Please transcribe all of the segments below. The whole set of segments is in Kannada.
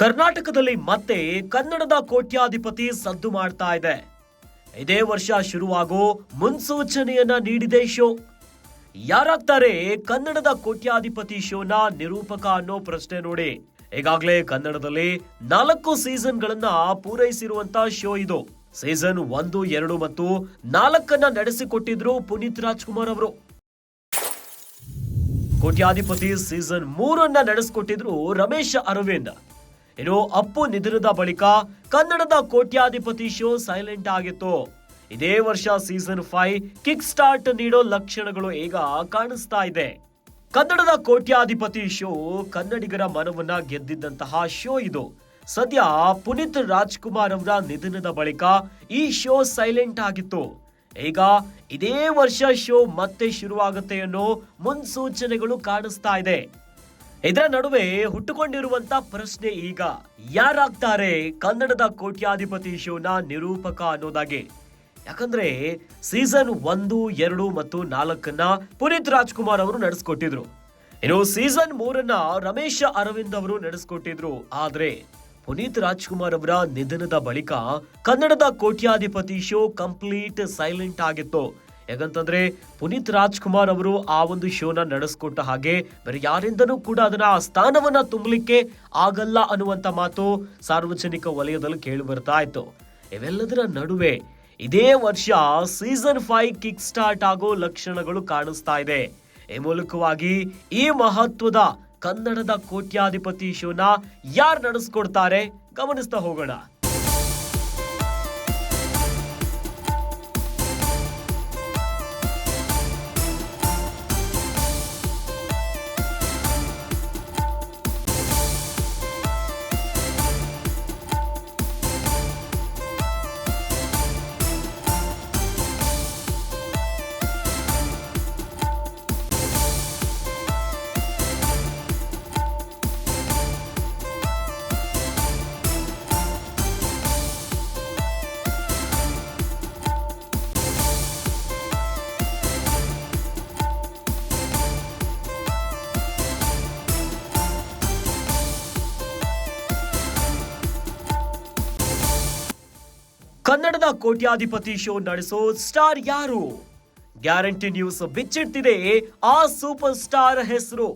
ಕರ್ನಾಟಕದಲ್ಲಿ ಮತ್ತೆ ಕನ್ನಡದ ಕೋಟ್ಯಾಧಿಪತಿ ಸದ್ದು ಮಾಡ್ತಾ ಇದೆ. ಇದೇ ವರ್ಷ ಶುರುವಾಗೋ ಮುನ್ಸೂಚನೆಯನ್ನ ನೀಡಿದೆ ಶೋ. ಯಾರಾಗ್ತಾರೆ ಕನ್ನಡದ ಕೋಟ್ಯಾಧಿಪತಿ ಶೋನ ನಿರೂಪಕ ಅನ್ನೋ ಪ್ರಶ್ನೆ ನೋಡಿ. ಈಗಾಗಲೇ ಕನ್ನಡದಲ್ಲಿ ನಾಲ್ಕು ಸೀಸನ್ಗಳನ್ನ ಪೂರೈಸಿರುವಂತ ಶೋ ಇದು. ಸೀಸನ್ ಒಂದು, ಎರಡು ಮತ್ತು ನಾಲ್ಕನ್ನ ನಡೆಸಿಕೊಟ್ಟಿದ್ರು ಪುನೀತ್ ರಾಜ್ಕುಮಾರ್ ಅವರು. ಕೋಟ್ಯಾಧಿಪತಿ ಸೀಸನ್ ಮೂರನ್ನ ನಡೆಸಿಕೊಟ್ಟಿದ್ರು ರಮೇಶ್ ಅರವಿಂದ್. ಇನ್ನು ಅಪ್ಪು ನಿಧನದ ಬಳಿಕ ಕನ್ನಡದ ಕೋಟ್ಯಾಧಿಪತಿ ಶೋ ಸೈಲೆಂಟ್ ಆಗಿತ್ತು. ಇದೇ ವರ್ಷ ಸೀಸನ್ ಫೈವ್ ಕಿಕ್ ಸ್ಟಾರ್ಟ್ ನೀಡೋ ಲಕ್ಷಣಗಳು ಈಗ ಕಾಣಿಸ್ತಾ ಇದೆ. ಕನ್ನಡದ ಕೋಟ್ಯಾಧಿಪತಿ ಶೋ ಕನ್ನಡಿಗರ ಮನವನ್ನ ಗೆದ್ದಿದ್ದಂತಹ ಶೋ ಇದು. ಸದ್ಯ ಪುನೀತ್ ರಾಜ್ಕುಮಾರ್ ಅವರ ನಿಧನದ ಬಳಿಕ ಈ ಶೋ ಸೈಲೆಂಟ್ ಆಗಿತ್ತು. ಈಗ ಇದೇ ವರ್ಷ ಶೋ ಮತ್ತೆ ಶುರುವಾಗುತ್ತೆ ಅನ್ನೋ ಮುನ್ಸೂಚನೆಗಳು ಕಾಣಿಸ್ತಾ ಇದೆ. ಇದರ ನಡುವೆ ಹುಟ್ಟುಕೊಂಡಿರುವಂತ ಪ್ರಶ್ನೆ ಈಗ, ಯಾರಾಗ್ತಾರೆ ಕನ್ನಡದ ಕೋಟ್ಯಾಧಿಪತಿ ಶೋನ ನಿರೂಪಕ ಅನ್ನೋದಾಗಿ? ಯಾಕಂದ್ರೆ ಸೀಸನ್ ಒಂದು, ಎರಡು ಮತ್ತು ನಾಲ್ಕನ್ನ ಪುನೀತ್ ರಾಜ್ಕುಮಾರ್ ಅವರು ನಡೆಸ್ಕೊಟ್ಟಿದ್ರು. ಇನ್ನು ಸೀಸನ್ ಮೂರನ್ನ ರಮೇಶ್ ಅರವಿಂದ್ ಅವರು ನಡೆಸ್ಕೊಟ್ಟಿದ್ರು. ಆದ್ರೆ ಪುನೀತ್ ರಾಜ್ಕುಮಾರ್ ಅವರ ನಿಧನದ ಬಳಿಕ ಕನ್ನಡದ ಕೋಟ್ಯಾಧಿಪತಿ ಶೋ ಕಂಪ್ಲೀಟ್ ಸೈಲೆಂಟ್ ಆಗಿತ್ತು. ಯಾಕಂತಂದ್ರೆ ಪುನೀತ್ ರಾಜ್ಕುಮಾರ್ ಅವರು ಆ ಒಂದು ಶೋನ ನಡೆಸ್ಕೊಟ್ಟ ಹಾಗೆ ಬೇರೆ ಯಾರಿಂದನೂ ಕೂಡ ಅದನ್ನ ಆ ಸ್ಥಾನವನ್ನ ತುಂಬಲಿಕ್ಕೆ ಆಗಲ್ಲ ಅನ್ನುವಂತ ಮಾತು ಸಾರ್ವಜನಿಕ ವಲಯದಲ್ಲಿ ಕೇಳಿ ಬರ್ತಾ ಇತ್ತು. ಇವೆಲ್ಲದರ ನಡುವೆ ಇದೇ ವರ್ಷ ಸೀಸನ್ ಫೈವ್ ಕಿಕ್ ಸ್ಟಾರ್ಟ್ ಆಗೋ ಲಕ್ಷಣಗಳು ಕಾಣಿಸ್ತಾ ಇದೆ. ಈ ಮೂಲಕವಾಗಿ ಈ ಮಹತ್ವದ ಕನ್ನಡದ ಕೋಟ್ಯಾಧಿಪತಿ ಶೋನ ಯಾರು ನಡೆಸ್ಕೊಡ್ತಾರೆ? ಗಮನಿಸ್ತಾ ಹೋಗೋಣ. ಕನ್ನಡದ ಕೋಟ್ಯಾಧಿಪತಿ ಶೋ ನಡೆಸೋ ಸ್ಟಾರ್ ಯಾರು? ಗ್ಯಾರಂಟಿ ನ್ಯೂಸ್ ಬಿಚ್ಚಿಡ್ತಿದೆ. ಆ ಸೂಪರ್ ಸ್ಟಾರ್ ಹೆಸರು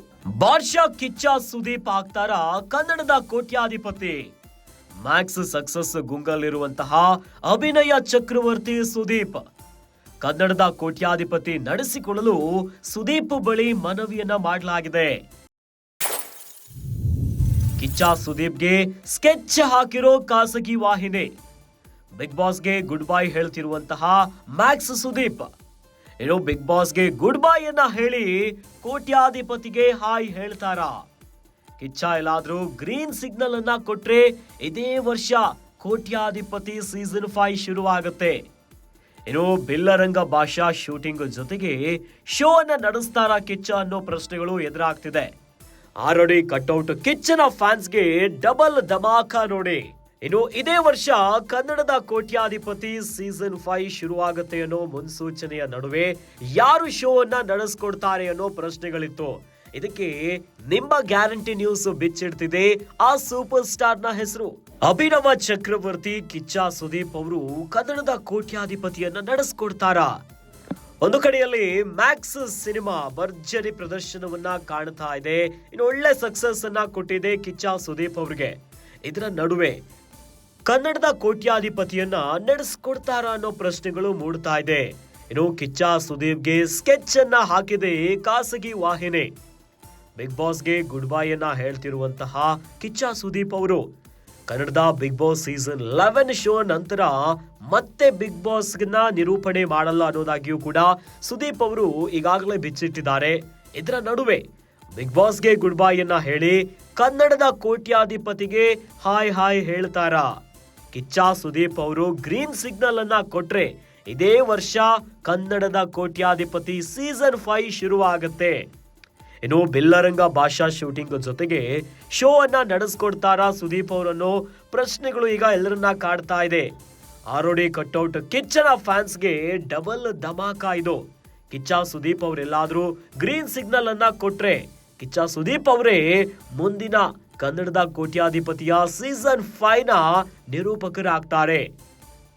ಬಾದ್ಶಾ ಕಿಚ್ಚ ಸುದೀಪ್ ಆಗ್ತಾರ ಕನ್ನಡದ ಕೋಟ್ಯಾಧಿಪತಿ? ಮ್ಯಾಕ್ಸ್ ಸಕ್ಸಸ್ ಗುಂಗಲ್ಲಿರುವಂತಹ ಅಭಿನಯ ಚಕ್ರವರ್ತಿ ಸುದೀಪ್. ಕನ್ನಡದ ಕೋಟ್ಯಾಧಿಪತಿ ನಡೆಸಿಕೊಳ್ಳಲು ಸುದೀಪ್ ಬಳಿ ಮನವಿಯನ್ನ ಮಾಡಲಾಗಿದೆ. ಕಿಚ್ಚ ಸುದೀಪ್ಗೆ ಸ್ಕೆಚ್ ಹಾಕಿರೋ ಖಾಸಗಿ ವಾಹಿನಿ. ಬಿಗ್ ಬಾಸ್ಗೆ ಗುಡ್ ಬೈ ಹೇಳ್ತಿರುವಂತಹ ಮ್ಯಾಕ್ಸ್ ಸುದೀಪ್. ಏನು ಬಿಗ್ ಬಾಸ್ಗೆ ಗುಡ್ ಬೈ ಅನ್ನ ಹೇಳಿ ಕೋಟ್ಯಾಧಿಪತಿಗೆ ಹಾಯ್ ಹೇಳ್ತಾರ. ಕಿಚ್ಚ ಎಲ್ಲಾದ್ರೂ ಗ್ರೀನ್ ಸಿಗ್ನಲ್ ಅನ್ನ ಕೊಟ್ರೆ ಇದೇ ವರ್ಷ ಕೋಟ್ಯಾಧಿಪತಿ ಸೀಸನ್ ಫೈವ್ ಶುರುವಾಗುತ್ತೆ. ಇನ್ನು ಬಿಲ್ಲರಂಗ ಭಾಷಾ ಶೂಟಿಂಗ್ ಜೊತೆಗೆ ಶೋ ಅನ್ನ ನಡೆಸ್ತಾರ ಕಿಚ್ಚ ಅನ್ನೋ ಪ್ರಶ್ನೆಗಳು ಎದುರಾಗ್ತಿದೆ. ಆರಡಿ ಕಟ್ಔಟ್ ಕಿಚ್ಚನ ಫ್ಯಾನ್ಸ್ಗೆ ಡಬಲ್ ಧಮಾಕ ನೋಡಿ. ಇನ್ನು ಇದೇ ವರ್ಷ ಕನ್ನಡದ ಕೋಟ್ಯಾಧಿಪತಿ ಸೀಸನ್ ಫೈವ್ ಶುರುವಾಗುತ್ತೆ ಅನ್ನೋ ಮುನ್ಸೂಚನೆಯ ನಡುವೆ ಯಾರು ಶೋ ಅನ್ನ ನಡೆಸ್ಕೊಡ್ತಾರೆ ಅನ್ನೋ ಪ್ರಶ್ನೆಗಳಿತ್ತು. ಇದಕ್ಕೆ ನಿಮ್ಮ ಗ್ಯಾರಂಟಿ ನ್ಯೂಸ್ ಬಿಚ್ಚಿಡ್ತಿದೆ. ಆ ಸೂಪರ್ ಸ್ಟಾರ್ನ ಹೆಸರು ಅಭಿನವ ಚಕ್ರವರ್ತಿ ಕಿಚ್ಚ ಸುದೀಪ್ ಅವರು ಕನ್ನಡದ ಕೋಟ್ಯಾಧಿಪತಿಯನ್ನ ನಡೆಸ್ಕೊಡ್ತಾರ. ಒಂದು ಕಡೆಯಲ್ಲಿ ಮ್ಯಾಕ್ಸ್ ಸಿನಿಮಾ ಭರ್ಜರಿ ಪ್ರದರ್ಶನವನ್ನ ಕಾಣ್ತಾ ಇದೆ. ಇನ್ನು ಒಳ್ಳೆ ಸಕ್ಸಸ್ ಅನ್ನ ಕೊಟ್ಟಿದೆ ಕಿಚ್ಚ ಸುದೀಪ್ ಅವರಿಗೆ. ಇದರ ನಡುವೆ ಕನ್ನಡದ ಕೋಟ್ಯಾಧಿಪತಿಯನ್ನ ನಡೆಸ್ಕೊಡ್ತಾರ ಅನ್ನೋ ಪ್ರಶ್ನೆಗಳು ಮೂಡ್ತಾ ಇದೆ. ಇನ್ನು ಕಿಚ್ಚ ಸುದೀಪ್ಗೆ ಸ್ಕೆಚ್ ಅನ್ನ ಹಾಕಿದೆ ಖಾಸಗಿ ವಾಹಿನಿ. ಬಿಗ್ ಬಾಸ್ಗೆ ಗುಡ್ ಬೈ ಅನ್ನ ಹೇಳ್ತಿರುವಂತಹ ಕಿಚ್ಚ ಸುದೀಪ್ ಅವರು. ಕನ್ನಡದ big boss season eleven show ನಂತರ ಮತ್ತೆ ಬಿಗ್ ಬಾಸ್ನ ನಿರೂಪಣೆ ಮಾಡಲ್ಲ ಅನ್ನೋದಾಗಿಯೂ ಕೂಡ ಸುದೀಪ್ ಅವರು ಈಗಾಗಲೇ ಬಿಚ್ಚಿಟ್ಟಿದ್ದಾರೆ. ಇದರ ನಡುವೆ ಬಿಗ್ ಬಾಸ್ಗೆ ಗುಡ್ ಬೈ ಅನ್ನ ಹೇಳಿ ಕನ್ನಡದ ಕೋಟ್ಯಾಧಿಪತಿಗೆ ಹಾಯ್ ಹಾಯ್ ಹೇಳ್ತಾರ. ಕಿಚ್ಚ ಸುದೀಪ್ ಅವರು ಗ್ರೀನ್ ಸಿಗ್ನಲ್ ಅನ್ನ ಕೊಟ್ರೆ ಇದೇ ವರ್ಷ ಕನ್ನಡದ ಕೋಟ್ಯಾಧಿಪತಿ ಸೀಸನ್ ಫೈವ್ ಶುರುವಾಗುತ್ತೆ. ಇನ್ನು ಬಿಲ್ಲರಂಗ ಭಾಷಾ ಶೂಟಿಂಗ್ ಜೊತೆಗೆ ಶೋ ಅನ್ನ ನಡೆಸ್ಕೊಡ್ತಾರಾ ಸುದೀಪ್ ಅವರನ್ನು ಪ್ರಶ್ನೆಗಳು ಈಗ ಎಲ್ಲರನ್ನ ಕಾಡ್ತಾ ಇದೆ. ಆರೋಡಿ ಕಟ್ಔಟ್ ಕಿಚ್ಚನ ಫ್ಯಾನ್ಸ್ಗೆ ಡಬಲ್ ಧಮಾಕ ಇದು. ಕಿಚ್ಚ ಸುದೀಪ್ ಅವರೆಲ್ಲಾದರೂ ಗ್ರೀನ್ ಸಿಗ್ನಲ್ ಅನ್ನ ಕೊಟ್ರೆ ಕಿಚ್ಚ ಸುದೀಪ್ ಅವರೇ ಮುಂದಿನ ಕನ್ನಡದ ಕೋಟ್ಯಾಧಿಪತಿಯ ಸೀಸನ್ ಫೈವ್ನ ನಿರೂಪಕರಾಗ್ತಾರೆ.